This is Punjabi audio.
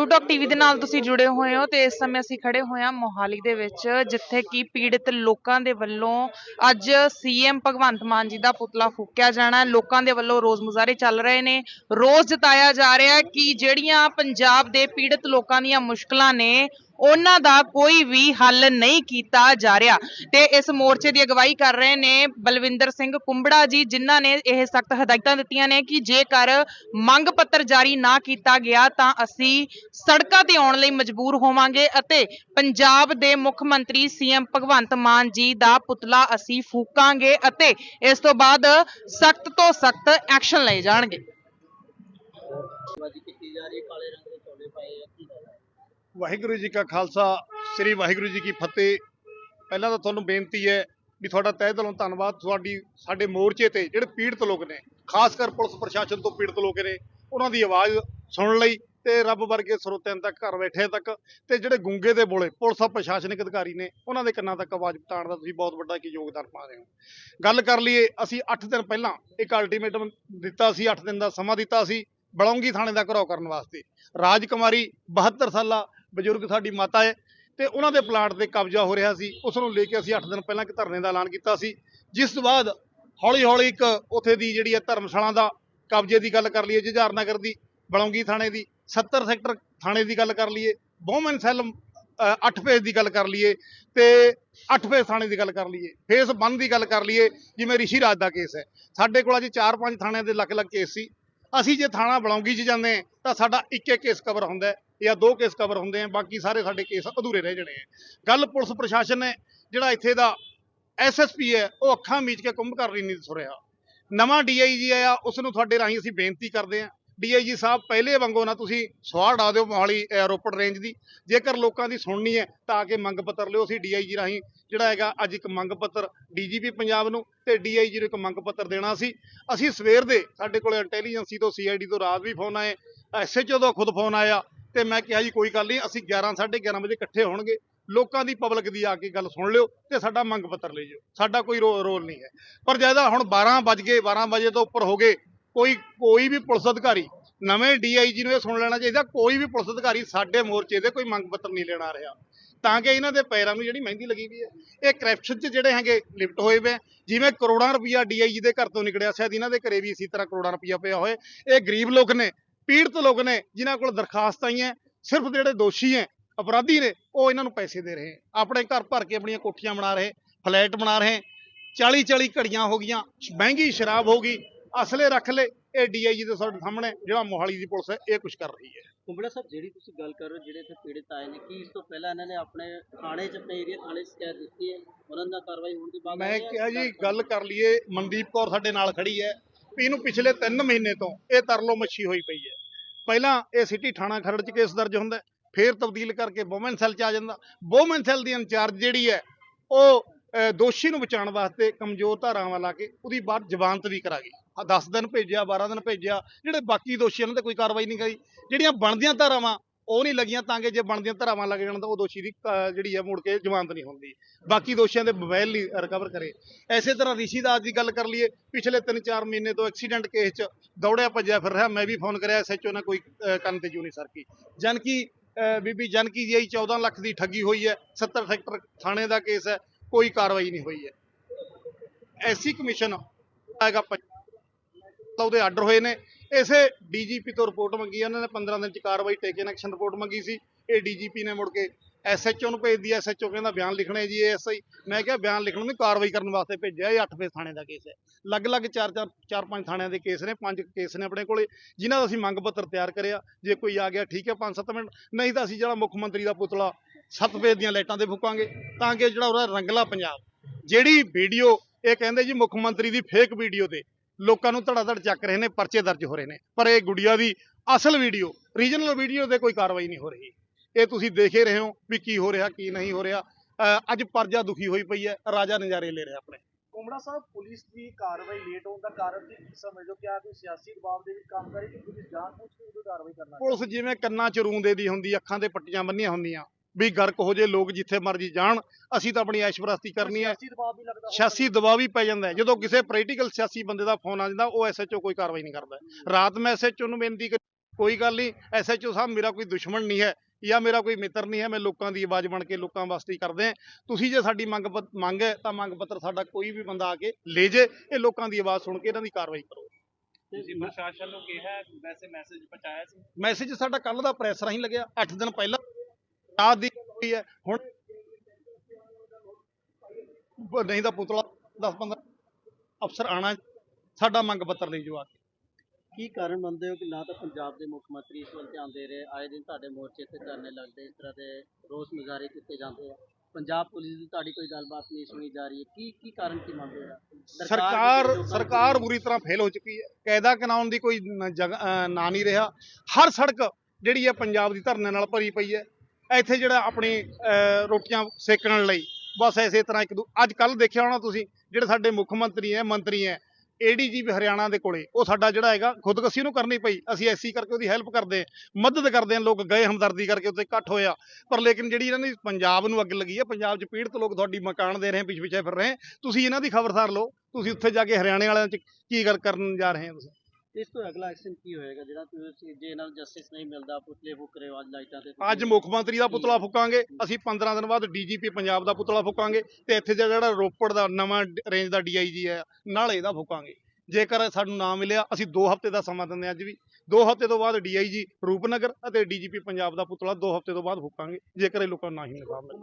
ਟਰੂ ਟਾਕ ਟੀਵੀ ਦੇ ਨਾਲ ਤੁਸੀਂ ਜੁੜੇ ਹੋਏ ਹੋ ਤੇ ਇਸ ਸਮੇਂ ਅਸੀਂ ਖੜੇ ਹੋਏ ਹਾਂ ਮੋਹਾਲੀ ਦੇ ਵਿੱਚ, ਜਿੱਥੇ ਕਿ ਪੀੜਤ ਲੋਕਾਂ ਦੇ ਵੱਲੋਂ ਅੱਜ ਸੀਐਮ ਭਗਵੰਤ ਮਾਨ ਜੀ ਦਾ ਪੁਤਲਾ ਫੂਕਿਆ ਜਾਣਾ ਹੈ। ਲੋਕਾਂ ਦੇ ਵੱਲੋਂ ਰੋਜ਼ ਮੁਜ਼ਾਹਰੇ ਚੱਲ ਰਹੇ ਨੇ। ਰੋਜ਼ ਜਤਾਇਆ ਜਾ ਰਿਹਾ ਕਿ ਜਿਹੜੀਆਂ ਪੰਜਾਬ ਦੇ ਪੀੜਤ ਲੋਕਾਂ ਦੀਆਂ ਮੁਸ਼ਕਲਾਂ ਨੇ ਉਹਨਾਂ ਦਾ ਕੋਈ ਵੀ ਹੱਲ ਨਹੀਂ ਕੀਤਾ ਜਾ ਰਿਹਾ। ਤੇ ਇਸ ਮੋਰਚੇ ਦੀ ਅਗਵਾਈ ਕਰ ਰਹੇ ਨੇ ਬਲਵਿੰਦਰ ਸਿੰਘ ਕੁੰਬੜਾ ਜੀ, ਜਿਨ੍ਹਾਂ ਨੇ ਇਹ ਸਖਤ ਹਦਾਇਤਾਂ ਦਿੱਤੀਆਂ ਨੇ ਕਿ ਜੇਕਰ ਮੰਗ ਪੱਤਰ ਜਾਰੀ ਨਾ ਕੀਤਾ ਗਿਆ ਤਾਂ ਅਸੀਂ ਸੜਕਾਂ ਤੇ ਆਉਣ ਲਈ ਮਜਬੂਰ ਹੋਵਾਂਗੇ ਅਤੇ ਪੰਜਾਬ ਦੇ ਮੁੱਖ ਮੰਤਰੀ ਸੀਐਮ ਭਗਵੰਤ ਮਾਨ ਜੀ ਦਾ ਪੁਤਲਾ ਅਸੀਂ ਫੂਕਾਂਗੇ ਅਤੇ ਇਸ ਤੋਂ ਬਾਅਦ ਸਖਤ ਤੋਂ ਸਖਤ ਐਕਸ਼ਨ ਲਏ ਜਾਣਗੇ। ਕੀਤੀ ਜਾ ਰਹੀ ਕਾਲੇ ਰੰਗ ਦੇ ਚੋਲੇ ਪਾਏ ਆ, ਕੀ ਵਾਹਿਗੁਰੂ ਜੀ ਕਾ ਖਾਲਸਾ, ਸ੍ਰੀ ਵਾਹਿਗੁਰੂ ਜੀ ਕੀ ਫਤਿਹ। ਪਹਿਲਾਂ ਤਾਂ ਤੁਹਾਨੂੰ ਬੇਨਤੀ ਹੈ ਵੀ ਤੁਹਾਡਾ ਤਹਿ ਦਿਲੋਂ ਧੰਨਵਾਦ। ਤੁਹਾਡੀ, ਸਾਡੇ ਮੋਰਚੇ ਤੇ ਜਿਹੜੇ ਪੀੜਤ ਲੋਕ ਨੇ, ਖਾਸ ਕਰ ਪੁਲਿਸ ਪ੍ਰਸ਼ਾਸਨ ਤੋਂ ਪੀੜਤ ਲੋਕ ਨੇ, ਉਹਨਾਂ ਦੀ ਆਵਾਜ਼ ਸੁਣਨ ਲਈ ਤੇ ਰੱਬ ਵਰਗੇ ਸਰੋਤਿਆਂ ਤੱਕ, ਘਰ ਬੈਠੇ ਤੱਕ ਤੇ ਜਿਹੜੇ ਗੁੰਗੇ ਦੇ ਬੋਲੇ, ਪੁਲਿਸ ਪ੍ਰਸ਼ਾਸਨਿਕ ਅਧਿਕਾਰੀ ਨੇ, ਉਹਨਾਂ ਦੇ ਕੰਨਾਂ ਤੱਕ ਆਵਾਜ਼ ਪਹੁੰਚਾਉਣ ਦਾ ਤੁਸੀਂ ਬਹੁਤ ਵੱਡਾ ਕੀ ਯੋਗਦਾਨ ਪਾ ਰਹੇ ਹੋ। ਗੱਲ ਕਰ ਲਈਏ, ਅਸੀਂ 8 ਦਿਨ ਪਹਿਲਾਂ ਇੱਕ ਅਲਟੀਮੇਟਮ ਦਿੱਤਾ ਸੀ 8 ਦਿਨ ਦਾ ਸਮਾਂ ਦਿੱਤਾ ਸੀ, ਬਲੌਂਗੀ ਥਾਣੇ ਦਾ ਘਰਾਓ ਕਰਨ ਵਾਸਤੇ। ਰਾਜਕੁਮਾਰੀ 72 ਸਾਲਾ ਬਜ਼ੁਰਗ ਸਾਡੀ ਮਾਤਾ ਹੈ ਤੇ ਉਹਨਾਂ ਦੇ ਪਲਾਟ ਤੇ ਕਬਜ਼ਾ ਹੋ ਰਿਹਾ ਸੀ। ਉਸ ਨੂੰ ਲੈ ਕੇ ਅਸੀਂ 8 ਦਿਨ ਪਹਿਲਾਂ ਇੱਕ ਧਰਨੇ ਦਾ ਐਲਾਨ ਕੀਤਾ ਸੀ। ਜਿਸ ਤੋਂ ਬਾਅਦ ਹੌਲੀ ਹੌਲੀ ਇੱਕ ਉੱਥੇ ਦੀ ਜਿਹੜੀ ਹੈ ਧਰਮਸ਼ਾਲਾ ਦਾ ਕਬਜ਼ੇ ਦੀ ਗੱਲ ਕਰ ਲਈਏ ਜੁਝਾਰਨਗਰ ਦੀ, ਬਲੌਂਗੀ ਥਾਣੇ ਦੀ 70 ਸੈਕਟਰ ਥਾਣੇ ਦੀ ਗੱਲ ਕਰ ਲਈਏ, ਬੋਮਨ ਸੈੱਲ 8 ਫੇਸ ਦੀ ਗੱਲ ਕਰ ਲਈਏ ਤੇ 8 ਫੇਸ ਥਾਣੇ ਦੀ ਗੱਲ ਕਰ ਲਈਏ, ਫੇਸ 1 ਦੀ ਗੱਲ ਕਰ ਲਈਏ, ਜਿਵੇਂ ਰਿਸ਼ੀ ਰਾਜ ਦਾ ਕੇਸ ਹੈ। ਸਾਡੇ ਕੋਲ ਅੱਜ 4-5 ਥਾਣਿਆਂ ਦੇ ਅਲੱਗ-ਅਲੱਗ ਕੇਸ ਸੀ। ਅਸੀਂ ਜੇ ਥਾਣਾ ਬਲੌਂਗੀ 'ਚ ਜਾਂਦੇ ਹਾਂ ਤਾਂ ਸਾਡਾ ਇੱਕ ਇੱਕ ਕੇਸ ਕਵਰ ਹੁੰਦਾ ਜਾਂ ਦੋ ਕੇਸ ਕਵਰ ਹੁੰਦੇ ਆ, ਬਾਕੀ ਸਾਰੇ ਸਾਡੇ ਕੇਸ ਅਧੂਰੇ ਰਹਿ ਜਾਣੇ ਆ। ਗੱਲ ਪੁਲਿਸ ਪ੍ਰਸ਼ਾਸਨ ਨੇ, ਜਿਹੜਾ ਇੱਥੇ ਦਾ ਐਸਐਸਪੀ ਹੈ, ਉਹ ਅੱਖਾਂ ਮੀਚ ਕੇ ਕੁੰਭ ਕਰ ਰਹੀ ਨਹੀਂ ਸੁ ਰਿਹਾ ਨਵਾਂ ਡੀਆਈਜੀ ਆਇਆ, ਉਸ ਨੂੰ ਤੁਹਾਡੇ ਰਾਹੀਂ ਅਸੀਂ ਬੇਨਤੀ ਕਰਦੇ ਹਾਂ ਡੀਆਈਜੀ ਸਾਹਿਬ, ਪਹਿਲੇ ਵਾਂਗੋ ਨਾ ਤੁਸੀਂ ਸਵਾਹ ਡਾ ਦਿਓ ਮੋਹਾਲੀ ਰੋਪੜ ਰੇਂਜ ਦੀ। ਜੇਕਰ ਲੋਕਾਂ ਦੀ ਸੁਣਨੀ ਹੈ, ਤਾਂ ਆ ਕੇ ਮੰਗ ਪੱਤਰ ਲਿਓ ਅਸੀਂ ਡੀਆਈਜੀ ਰਾਹੀਂ। ਜਿਹੜਾ ਹੈਗਾ, ਅੱਜ ਇੱਕ ਮੰਗ ਪੱਤਰ ਡੀਜੀਪੀ ਪੰਜਾਬ ਨੂੰ ਤੇ ਡੀਆਈਜੀ ਨੂੰ ਇੱਕ ਮੰਗ ਪੱਤਰ ਦੇਣਾ ਸੀ। ਅਸੀਂ ਸਵੇਰ ਦੇ ਸਾਡੇ ਕੋਲ ਇੰਟੈਲੀਜੈਂਸੀ ਤੋਂ ਸੀਆਈਡੀ ਤੋਂ ਰਾਤ ਵੀ ਫੋਨ ਆਏ ਐਸਐਚਓ ਤੋਂ ਖੁਦ ਫੋਨ ਆਇਆ। ਤੇ ਮੈਂ ਕਿਹਾ ਜੀ, ਕੋਈ ਗੱਲ ਨਹੀਂ, ਅਸੀਂ 11 11:30 ਵਜੇ ਇਕੱਠੇ ਹੋਣਗੇ। ਲੋਕਾਂ ਦੀ ਪਬਲਿਕ ਦੀ ਆ ਕੇ ਗੱਲ ਸੁਣ ਲਿਓ ਤੇ ਸਾਡਾ ਮੰਗ ਪੱਤਰ ਲੈ ਜਿਓ। ਸਾਡਾ ਕੋਈ ਰੋ- ਰੋਲ ਨਹੀਂ ਹੈ। ਪਰ ਜ਼ਿਆਦਾ ਹੁਣ 12 ਵੱਜ ਗਏ 12 ਵਜੇ ਤੋਂ ਉੱਪਰ ਹੋ ਗਏ, ਕੋਈ ਕੋਈ ਵੀ ਪੁਲਿਸ ਅਧਿਕਾਰੀ, ਨਵੇਂ ਡੀਆਈਜੀ ਨੂੰ ਇਹ ਸੁਣ ਲੈਣਾ ਚਾਹੀਦਾ, ਕੋਈ ਵੀ ਪੁਲਿਸ ਅਧਿਕਾਰੀ ਸਾਡੇ ਮੋਰਚੇ ਦੇ ਕੋਈ ਮੰਗ ਪੱਤਰ ਨਹੀਂ ਲੈਣਾ ਰਿਹਾ। ਤਾਂ ਕਿ ਇਹਨਾਂ ਦੇ ਪੈਰਾਂ ਨੂੰ ਜਿਹੜੀ ਮਹਿੰਦੀ ਲੱਗੀ ਵੀ ਹੈ। ਇਹ ਕਰਪਸ਼ਨ 'ਚ ਜਿਹੜੇ ਹੈਗੇ ਲਿਫਟ ਹੋਏ ਵੇ, ਜਿਵੇਂ ਕਰੋੜਾਂ ਰੁਪਈਆ ਡੀਆਈਜੀ ਦੇ ਘਰ ਤੋਂ ਨਿਕਲਿਆ, ਸ਼ਾਇਦ ਇਹਨਾਂ ਦੇ ਘਰੇ ਵੀ ਇਸੇ ਤਰ੍ਹਾਂ ਕਰੋੜਾਂ ਰੁਪਈਆ ਪਿਆ ਹੋਏ। ਇਹ ਗਰੀਬ ਲੋਕ ਨੇ ਪੀੜਤ ਲੋਕ ਨੇ ਜਿਨ੍ਹਾਂ ਕੋਲ ਦਰਖਾਸਤਾਂ ਹੈ ਸਿਰਫ ਜਿਹੜੇ ਦੋਸ਼ੀ ਹੈ ਅਪਰਾਧੀ ਨੇ ਉਹ ਇਹਨਾਂ ਨੂੰ ਪੈਸੇ ਦੇ ਰਹੇ ਆਪਣੇ ਘਰ ਭਰ ਕੇ ਆਪਣੀਆਂ ਕੋਠੀਆਂ ਬਣਾ ਰਹੇ ਫਲੈਟ ਬਣਾ ਰਹੇ 40 40 ਘੜੀਆਂ ਹੋ ਗਈਆਂ ਮਹਿੰਗੀ ਸ਼ਰਾਬ ਹੋ ਗਈ ਅਸਲੇ ਰੱਖ ਲੈ ਇਹ ਡੀਆਈਜੀ ਦੇ ਸਾਡੇ ਸਾਹਮਣੇ ਜਿਹੜਾ ਮੋਹਾਲੀ ਦੀ ਪੁਲਿਸ ਹੈ ਇਹ ਕੁਝ ਕਰ ਰਹੀ ਹੈ। ਕੁੰਬੜਾ ਸਾਹਿਬ ਜਿਹੜੀ ਤੁਸੀਂ ਗੱਲ ਕਰ ਰਹੇ ਹੋ ਜਿਹੜੇ ਇੱਥੇ ਪੀੜਤ ਆਏ ਨੇ ਕੀ ਇਸ ਤੋਂ ਪਹਿਲਾਂ ਇਹਨਾਂ ਨੇ ਆਪਣੇ ਥਾਣੇ 'ਚ ਆਪਣੇ ਏਰੀਆ ਥਾਣੇ ਸ਼ਿਕਾਇਤ ਦਿੱਤੀ ਹੈ? ਉਹਨਾਂ ਦਾ ਕਾਰਵਾਈ ਹੋਣ ਦੇ ਬਾਅਦ ਮੈਂ? ਕਿਹਾ ਜੀ ਗੱਲ ਕਰ ਲਈਏ ਮਨਦੀਪ ਕੌਰ ਸਾਡੇ ਨਾਲ ਖੜੀ ਹੈ ਵੀ ਇਹਨੂੰ ਪਿਛਲੇ 3 ਮਹੀਨੇ ਤੋਂ ਇਹ ਤਰਲੋ ਮੱਛੀ ਹੋਈ ਪਈ ਹੈ। ਪਹਿਲਾਂ ਇਹ ਸਿਟੀ ਥਾਣਾ ਖਰੜ ਚ ਕੇਸ ਦਰਜ ਹੁੰਦਾ ਫਿਰ ਤਬਦੀਲ ਕਰਕੇ ਵੂਮਨ ਸੈੱਲ ਚ ਆ ਜਾਂਦਾ। ਵੂਮਨ ਸੈੱਲ ਦੀ ਇੰਚਾਰਜ ਜਿਹੜੀ ਹੈ, ਉਹ ਦੋਸ਼ੀ ਨੂੰ ਬਚਾਉਣ ਵਾਸਤੇ ਕਮਜ਼ੋਰ ਧਾਰਾਵਾਂ ਲਾ ਕੇ ਉਹਦੀ ਬਾਅਦ ਜ਼ਮਾਨਤ ਵੀ ਕਰਾ ਗਈ। 10 ਦਿਨ ਭੇਜਿਆ 12 ਦਿਨ ਭੇਜਿਆ, ਜਿਹੜੇ ਬਾਕੀ ਦੋਸ਼ੀ ਉਹਨਾਂ ਤੇ ਕੋਈ ਕਾਰਵਾਈ ਨਹੀਂ ਕਰੀ। ਜਿਹੜੀਆਂ ਬਣਦੀਆਂ ਧਾਰਾਵਾਂ ਉਹ ਨਹੀਂ ਲੱਗੀਆਂ ਤਾਂ ਕਿ ਜੇ ਬਣਦੀਆਂ ਧਾਰਾਵਾਂ ਲੱਗ ਜਾਣ ਤਾਂ ਉਹ ਦੋਸ਼ੀ ਦੀ ਅਹ, ਜਿਹੜੀ ਹੈ ਮੁੜ ਕੇ ਜ਼ਮਾਨਤ ਨਹੀਂ ਹੁੰਦੀ। ਬਾਕੀ ਦੋਸ਼ੀਆਂ ਦੇ ਮੋਬਾਈਲ ਨਹੀਂ ਰਿਕਵਰ ਕਰੇ। ਐਸੇ ਤਰ੍ਹਾਂ ਰਿਸ਼ੀ ਦਾਸ ਦੀ ਗੱਲ ਕਰ ਲਈਏ ਪਿਛਲੇ 3-4 ਮਹੀਨੇ ਤੋਂ ਐਕਸੀਡੈਂਟ ਕੇਸ 'ਚ ਦੌੜਿਆ ਭੱਜਿਆ ਫਿਰ ਰਿਹਾ। ਮੈਂ ਵੀ ਫੋਨ ਕਰਿਆ ਐਸਐਚਓ ਨੇ ਕੋਈ ਅਹ, ਕੰਨ ਤੇ ਜੂ ਨਹੀਂ ਸਰਕੀ ਜਨਕੀ ਅਹ, ਬੀਬੀ ਜਨਕੀ ਜੀ 14 ਲੱਖ ਦੀ ਠੱਗੀ ਹੋਈ ਹੈ 70 ਸੈਕਟਰ ਥਾਣੇ ਦਾ ਕੇਸ ਹੈ ਕੋਈ ਕਾਰਵਾਈ ਨਹੀਂ ਹੋਈ ਹੈ। ਐਸੀ ਕਮਿਸ਼ਨ ਆਏਗਾ ਉਹਦੇ ਆਰਡਰ ਹੋਏ ਨੇ। ਇਸੇ ਡੀਜੀਪੀ ਤੋਂ ਰਿਪੋਰਟ ਮੰਗੀ ਹੈ, ਉਹਨਾਂ ਨੇ 15 ਦਿਨ ਚ ਕਾਰਵਾਈ ਟੇਕਨ ਐਕਸ਼ਨ ਰਿਪੋਰਟ ਮੰਗੀ ਸੀ। ਇਹ ਡੀਜੀਪੀ ਨੇ ਮੁੜ ਕੇ ਐਸਐਚਓ ਨੂੰ ਭੇਜਦੀ ਐਸਐਚਓ ਕਹਿੰਦਾ ਬਿਆਨ ਲਿਖਣਾ ਹੈ ਜੀ ਐਸਆਈ ਮੈਂ ਕਿਹਾ ਬਿਆਨ ਲਿਖਣ ਨੂੰ ਕਾਰਵਾਈ ਕਰਨ ਵਾਸਤੇ ਭੇਜਿਆ ਇਹ 8 ਫੇਸ ਥਾਣੇ ਦਾ ਕੇਸ ਹੈ। ਅਲੱਗ-ਅਲੱਗ 4-4 4-5 ਥਾਣਿਆਂ ਦੇ ਕੇਸ ਨੇ ਪੰਜ ਕੇਸ ਨੇ ਆਪਣੇ ਕੋਲੇ ਜਿਨ੍ਹਾਂ ਦਾ ਅਸੀਂ ਮੰਗ ਪੱਤਰ ਤਿਆਰ ਕਰਿਆ। ਜੇ ਕੋਈ ਆ ਗਿਆ ਠੀਕ ਹੈ 5-7 ਮਿੰਟ ਨਹੀਂ ਤਾਂ ਅਸੀਂ ਜਿਹੜਾ ਮੁੱਖ ਮੰਤਰੀ ਦਾ ਪੁਤਲਾ ਸੱਤ ਫੇਸ ਦੀਆਂ ਲਾਈਟਾਂ ਤੇ ਫੂਕਾਂਗੇ ਤਾਂ ਕਿ ਜਿਹੜਾ ਉਹਦਾ ਰੰਗਲਾ ਪੰਜਾਬ। ਜਿਹੜੀ ਵੀਡੀਓ ਇਹ ਕਹਿੰਦੇ ਜੀ ਮੁੱਖ ਮੰਤਰੀ ਦੀ ਫੇਕ ਵੀਡੀਓ ਤੇ ਲੋਕਾਂ ਨੂੰ ਧੜਾ ਧੜ ਚੱਕ ਰਹੇ ਨੇ ਪਰਚੇ ਦਰਜ ਹੋ ਰਹੇ ਨੇ। ਪਰ ਇਹ ਗੁੱਡੀਆ ਦੀ ਅਸਲ ਵੀਡੀਓ ਰੀਜਨਲ ਵੀਡੀਓ ਤੇ ਕੋਈ ਕਾਰਵਾਈ ਨਹੀਂ ਹੋ ਰਹੀ। ਇਹ ਤੁਸੀਂ ਦੇਖੇ ਰਹੇ ਹੋ ਵੀ ਕੀ ਹੋ ਰਿਹਾ ਕੀ ਨਹੀਂ ਹੋ ਰਿਹਾ। ਅੱਜ ਪਰਜਾ ਦੁਖੀ ਹੋਈ ਪਈ ਹੈ ਰਾਜਾ ਨਜ਼ਾਰੇ ਲੈ ਰਿਹਾ ਆਪਣੇ। ਕੁਮੜਾ ਸਾਹਿਬ ਪੁਲਿਸ ਦੀ ਕਾਰਵਾਈ ਲੇਟ ਹੋਣ ਦਾ ਕਾਰਨ ਕੀ ਸਮਝੋ ਕਿ ਆ ਕੋਈ ਸਿਆਸੀ ਦਬਾਅ ਦੇ ਵਿੱਚ ਕੰਮ ਕਰੇ ਕਿ ਪੁਲਿਸ ਜਾਣਬੁੱਝ ਕੇ ਉਦੋਂ ਕਾਰਵਾਈ ਕਰਨਾ ਪੁਲਿਸ ਜਿਵੇਂ ਕੰਨਾਂ 'ਚ ਰੂੰਦੇ ਦੀ ਹੁੰਦੀ ਅੱਖਾਂ ਤੇ ਪੱਟੀਆਂ ਬੰਨੀਆਂ ਹੁੰਦੀਆਂ। ਵੀ ਗਰਕ ਹੋ ਜੇ ਲੋਕ ਜਿੱਥੇ ਮਰਜ਼ੀ ਜਾਣ ਅਸੀਂ ਤਾਂ ਆਪਣੀ ਐਸ਼ਪ੍ਰਸਤੀ ਕਰਨੀ ਹੈ ਸਿਆਸੀ ਦਬਾਅ ਵੀ ਪੈ ਜਾਂਦਾ। ਜਦੋਂ ਕਿਸੇ ਪੋਲੀਟੀਕਲ ਸਿਆਸੀ ਬੰਦੇ ਦਾ ਫੋਨ ਆ ਜਾਂਦਾ ਉਹ ਐਸਐਚਓ ਕੋਈ ਕਾਰਵਾਈ ਨਹੀਂ ਕਰਦਾ। ਰਾਤ ਮੈਂ ਐਸਐਚਓ ਨੂੰ ਬੇਨਤੀ ਕੀਤੀ ਕੋਈ ਗੱਲ ਨਹੀਂ ਐਸਐਚਓ ਸਾਹਿਬ ਮੇਰਾ ਕੋਈ ਦੁਸ਼ਮਣ ਨਹੀਂ ਹੈ ਜਾਂ ਮੇਰਾ ਕੋਈ ਮਿੱਤਰ ਨਹੀਂ ਹੈ ਮੈਂ ਲੋਕਾਂ ਦੀ ਆਵਾਜ਼ ਬਣ ਕੇ ਲੋਕਾਂ ਵਾਸਤੇ ਹੀ ਕਰਦੇ ਹਾਂ। ਤੁਸੀਂ ਜੇ ਸਾਡੀ ਮੰਗ ਮੰਗ ਹੈ ਤਾਂ ਮੰਗ ਪੱਤਰ ਸਾਡਾ ਕੋਈ ਵੀ ਬੰਦਾ ਆ ਕੇ ਲੈ ਜੇ ਇਹ ਲੋਕਾਂ ਦੀ ਆਵਾਜ਼ ਸੁਣ ਕੇ ਇਹਨਾਂ ਦੀ ਕਾਰਵਾਈ ਕਰੋ। ਤੁਸੀਂ ਪ੍ਰਸ਼ਾਸਨ ਨੂੰ ਕਿਹਾ ਵੈਸੇ ਮੈਸੇਜ ਪਹੁੰਚਾਇਆ ਸੀ। ਮੈਸੇਜ ਸਾਡਾ ਕੱਲ ਦਾ ਪ੍ਰੈਸ ਰਾਹੀਂ ਲੱਗਿਆ। 8 ਦਿਨ ਪਹਿਲਾਂ ਰਾਤ ਦੀ ਹੋਈ ਹੈ। ਹੁਣ ਨਹੀਂ ਤਾਂ ਪੁਤਲਾ 10 15 ਅਫਸਰ ਆਣਾ ਸਾਡਾ ਮੰਗ ਪੱਤਰ ਲਈ ਜੋ ਆ ਕੇ ਕੀ ਕਾਰਨ ਮੰਨਦੇ ਹੋ ਕਿ ਨਾ ਤਾਂ ਪੰਜਾਬ ਦੇ ਮੁੱਖ ਮੰਤਰੀ ਇਸ ਵੱਲ ਧਿਆਨ ਦੇ ਰਹੇ? ਆਏ ਦਿਨ ਤੁਹਾਡੇ ਮੋਰਚੇ ਤੇ ਧਰਨੇ ਲੱਗਦੇ ਇਸ ਤਰ੍ਹਾਂ ਦੇ ਰੋਸ ਮੁਜ਼ਾਹਰੇ ਕੀਤੇ ਜਾਂਦੇ ਆ। ਪੰਜਾਬ ਪੁਲਿਸ ਦੀ ਤੁਹਾਡੀ ਕੋਈ ਗੱਲਬਾਤ ਨਹੀਂ ਸੁਣੀ ਜਾ ਰਹੀ ਹੈ। ਕੀ ਕੀ ਕਾਰਨ ਕੀ ਮੰਨਦੇ ਹੋ? ਸਰਕਾਰ ਸਰਕਾਰ ਬੁਰੀ ਤਰ੍ਹਾਂ ਫੇਲ ਹੋ ਚੁੱਕੀ ਹੈ। ਕਾਇਦਾ ਕਾਨੂੰਨ ਦੀ ਕੋਈ ਨਾਂ ਨਹੀਂ ਰਿਹਾ। ਹਰ ਸੜਕ ਜਿਹੜੀ ਹੈ ਪੰਜਾਬ ਦੀ ਧਰਨੇ ਨਾਲ ਭਰੀ ਪਈ ਹੈ। ਇੱਥੇ ਜਿਹੜਾ ਆਪਣੀ ਰੋਟੀਆਂ ਸੇਕਣ ਲਈ। ਬਸ ਐਸੇ ਤਰ੍ਹਾਂ ਇੱਕ ਦੂ, ਅੱਜ ਕੱਲ ਦੇਖਿਆ ਹੋਣਾ ਤੁਸੀਂ, ਜਿਹੜੇ ਸਾਡੇ ਮੁੱਖ ਮੰਤਰੀ ਹੈ ਮੰਤਰੀ ਹੈ ਏਡੀਜੀਪੀ ਹਰਿਆਣਾ ਦੇ ਕੋਲੇ। ਉਹ ਸਾਡਾ ਜਿਹੜਾ ਹੈਗਾ, ਖੁਦਕਸ਼ੀ ਨੂੰ ਕਰਨੀ ਪਈ। ਅਸੀਂ ਐਸੀ ਕਰਕੇ ਉਹਦੀ ਹੈਲਪ ਕਰਦੇ ਹਾਂ ਮਦਦ ਕਰਦੇ ਹਾਂ ਲੋਕ ਗਏ ਹਮਦਰਦੀ ਕਰਕੇ ਉੱਥੇ ਇਕੱਠ ਹੋਇਆ। ਪਰ ਲੇਕਿਨ ਜਿਹੜੀ ਇਹਨਾਂ ਦੀ ਪੰਜਾਬ ਨੂੰ ਅੱਗ ਲੱਗੀ ਹੈ ਪੰਜਾਬ 'ਚ ਪੀੜਤ ਲੋਕ ਤੁਹਾਡੀ ਮਕਾਨ ਦੇ ਰਹੇ ਪਿੱਛੇ ਪਿੱਛੇ ਫਿਰ ਰਹੇ, ਤੁਸੀਂ ਇਹਨਾਂ ਦੀ ਖਬਰਦਾਰ ਲਓ। ਤੁਸੀਂ ਉੱਥੇ ਜਾ ਕੇ ਹਰਿਆਣੇ ਵਾਲਿਆਂ 'ਚ ਕੀ ਗੱਲ ਕਰਨ ਜਾ ਰਹੇ ਹੋ ਤੁਸੀਂ? ਇਸ ਤੋਂ ਅਗਲਾ ਐਕਸ਼ਨ ਕੀ ਹੋਏਗਾ ਜਿਹੜਾ ਤੁਸੀਂ ਜੇ ਇਹਨਾਂ ਨੂੰ ਜਸਟਿਸ ਨਹੀਂ ਮਿਲਦਾ ਪੁਤਲੇ ਫੂਕ ਅੱਜ ਲਾਈਟਾਂ ਤੇ ਅੱਜ ਮੁੱਖ ਮੰਤਰੀ ਦਾ ਪੁਤਲਾ ਫੂਕਾਂਗੇ। ਅਸੀਂ 15 ਦਿਨ ਬਾਅਦ ਡੀਜੀਪੀ ਪੰਜਾਬ ਦਾ ਪੁਤਲਾ ਫੂਕਾਂਗੇ ਤੇ ਇੱਥੇ ਜਿਹੜਾ ਰੋਪੜ ਦਾ ਨਵਾਂ ਰੇਂਜ ਦਾ ਡੀਆਈਜੀ ਹੈ ਨਾਲ ਇਹਦਾ ਫੂਕਾਂਗੇ। ਜੇਕਰ ਸਾਨੂੰ ਨਾ ਮਿਲਿਆ ਅਸੀਂ 2 ਹਫ਼ਤੇ ਦਾ ਸਮਾਂ ਦਿੰਦੇ ਹਾਂ ਅੱਜ ਵੀ। 2 ਹਫ਼ਤੇ ਤੋਂ ਬਾਅਦ ਡੀਆਈਜੀ ਰੂਪਨਗਰ ਅਤੇ ਡੀਜੀਪੀ ਪੰਜਾਬ ਦਾ ਪੁਤਲਾ 2 ਹਫ਼ਤੇ ਤੋਂ ਬਾਅਦ ਫੂਕਾਂਗੇ ਜੇਕਰ ਇਹ ਲੋਕਾਂ ਨੂੰ ਨਾ ਹੀ ਇਨਸਾਫ ਮਿਲੇ